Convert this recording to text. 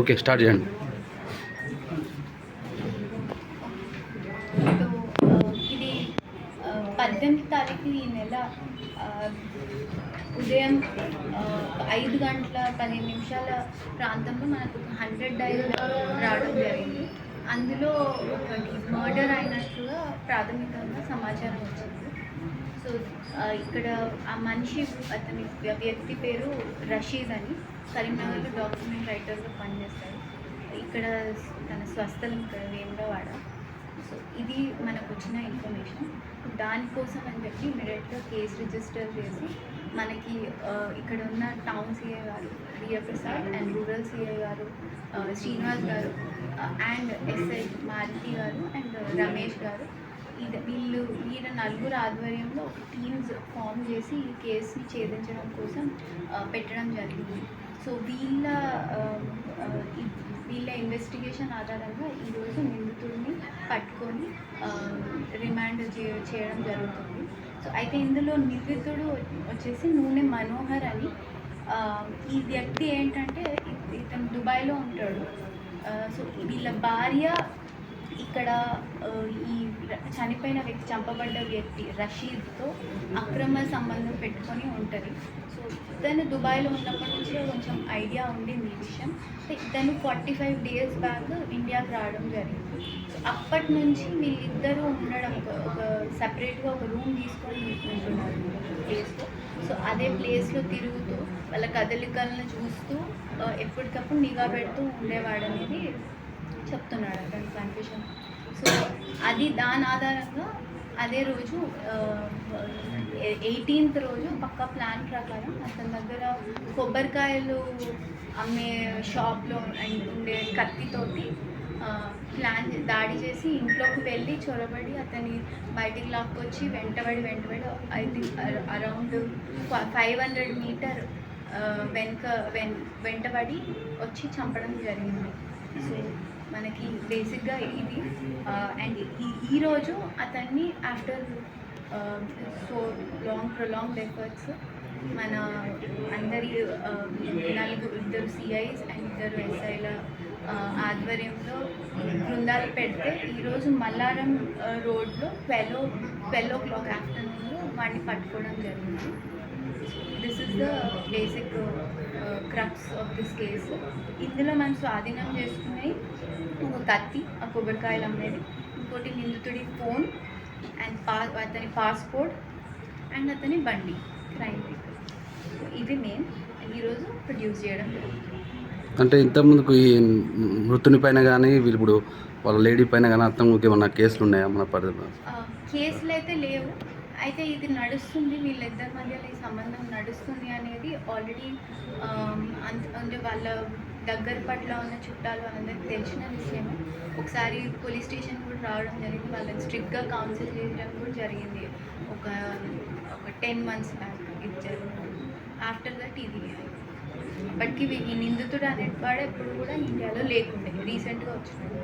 Okay start చేయండి. So ఇది పద్దెనిమిది తారీఖు ఈ నెల ఉదయం ఐదు గంటల పదిహేను నిమిషాల ప్రాంతంలో మనకు ఒక హండ్రెడ్ డైల్ రావడం జరిగింది. అందులో ఒకటి మర్డర్ అయినట్లుగా ప్రాథమికంగా సమాచారం వచ్చింది. సో uh, ఇక్కడ ఆ మనిషి అతని వ్యక్తి పేరు రషీద్ అని. కరీంనగర్లో డాక్యుమెంట్ రైటర్గా పనిచేస్తాడు ఇక్కడ తన స్వస్థలం ఇక్కడ వేములవాడ. సో ఇది మనకు వచ్చిన ఇన్ఫర్మేషన్ దానికోసం అని చెప్పి ఇమీడియట్గా కేసు రిజిస్టర్ చేసి మనకి uh, ఇక్కడ ఉన్న టౌన్ సిఐ గారు Riya Prasad and rural CI గారు uh, శ్రీనివాస్ గారు అండ్ ఎస్ఐ మారుతి గారు అండ్ రమేష్ గారు ఇది వీళ్ళు వీళ్ళ నలుగురు ఆధ్వర్యంలో టీమ్స్ ఫామ్ చేసి ఈ కేసుని ఛేదించడం కోసం పెట్టడం జరిగింది. సో వీళ్ళ వీళ్ళ ఇన్వెస్టిగేషన్ ఆధారంగా ఈరోజు నిందితుడిని పట్టుకొని రిమాండ్ చే- చేయడం జరుగుతుంది. సో అయితే ఇందులో నిందితుడు వచ్చేసి నూనె మనోహర్ అని ఈ వ్యక్తి ఏంటంటే ఇతను దుబాయ్లో ఉంటాడు. సో వీళ్ళ భార్య ఇక్కడ ఈ చనిపోయిన వ్యక్తి చంపబడ్డ వ్యక్తి రషీద్తో అక్రమ సంబంధం పెట్టుకొని ఉంటుంది. సో ఇతను దుబాయ్లో ఉన్నప్పటి నుంచి కొంచెం ఐడియా ఉండింది ఈ విషయం. ఇతను ఫార్టీ ఫైవ్ డేస్ బ్యాక్ ఇండియాకి రావడం జరిగింది. సో అప్పటి నుంచి వీళ్ళిద్దరూ ఉండడం ఒక- సపరేట్గా ఒక రూమ్ తీసుకొని ఉంటున్నారు ప్లేస్లో. సో అదే ప్లేస్లో తిరుగుతూ వాళ్ళ కదలికలను చూస్తూ ఎప్పటికప్పుడు నిఘా పెడుతూ ఉండేవాడు అనేది చెప్తున్నాడు అతని కన్ఫ్యూషన్. సో అది దాని ఆధారంగా అదే రోజు ఎయిటీన్త్ రోజు పక్క ప్లాన్ ప్రకారం అతని దగ్గర కొబ్బరికాయలు అమ్మే షాప్లో ఉండే కత్తితోటి ప్లాన్ దాడి చేసి ఇంట్లోకి వెళ్ళి చొరబడి అతని బయటికి లాక్కొచ్చి వెంటబడి వెంటబడి I think around five hundred meter వెనుక వెన్ వెంటబడి వచ్చి చంపడం జరిగింది. సో మనకి బేసిక్గా ఇది అండ్ ఈ ఈరోజు అతన్ని after so long prolong efforts మన అందరి నలుగురు ఇద్దరు సిఐస్ అండ్ ఇద్దరు ఎస్ఐల ఆధ్వర్యంలో బృందాలు పెడితే ఈరోజు మల్లారం రోడ్లో ట్వెల్వ్ ట్వెల్వ్ ఓ క్లాక్ ఆఫ్టర్నూన్లో వాడిని పట్టుకోవడం జరిగింది. This is the basic crux of this case ఇందులో మనం స్వాధీనం చేసుకునే ఒక కత్తి ఆ కొబ్బరికాయలు అమ్మేది. ఇంకోటి నిందితుడి ఫోన్ అండ్ పా అతని పాస్పోర్ట్ అండ్ అతని బండి క్రైమ్ ఇవి మేము ఈరోజు ప్రొడ్యూస్ చేయడం అంటే ఇంతకుముందుకు ఈ మృతుని పైన కానీ వీళ్ళు ఇప్పుడు వాళ్ళ లేడీ పైన కానీ అత్తమ్మకి ఏమన్నా కేసులు ఉన్నాయా మన పరిధిలో? కేసులు అయితే లేవు. అయితే ఇది నడుస్తుంది వీళ్ళిద్దరి మధ్యలో ఈ సంబంధం నడుస్తుంది అనేది ఆల్రెడీ um, అంత అంటే వాళ్ళ దగ్గర పట్ల ఉన్న చుట్టాలు అందరికి తెలిసిన విషయమే. ఒకసారి పోలీస్ స్టేషన్ కూడా రావడం జరిగింది. వాళ్ళని స్ట్రిక్ట్గా కౌన్సిల్ చేయడం కూడా జరిగింది. ఒక ఒక టెన్ మంత్స్ బ్యాక్ ఇది జరిగింది ఆఫ్టర్ దట్ ఇది ఇప్పటికీ వీ- ఈ నిందితుడు అనేవాడు ఎప్పుడు కూడా ఇండియాలో లేకుండే రీసెంట్గా వచ్చినాడు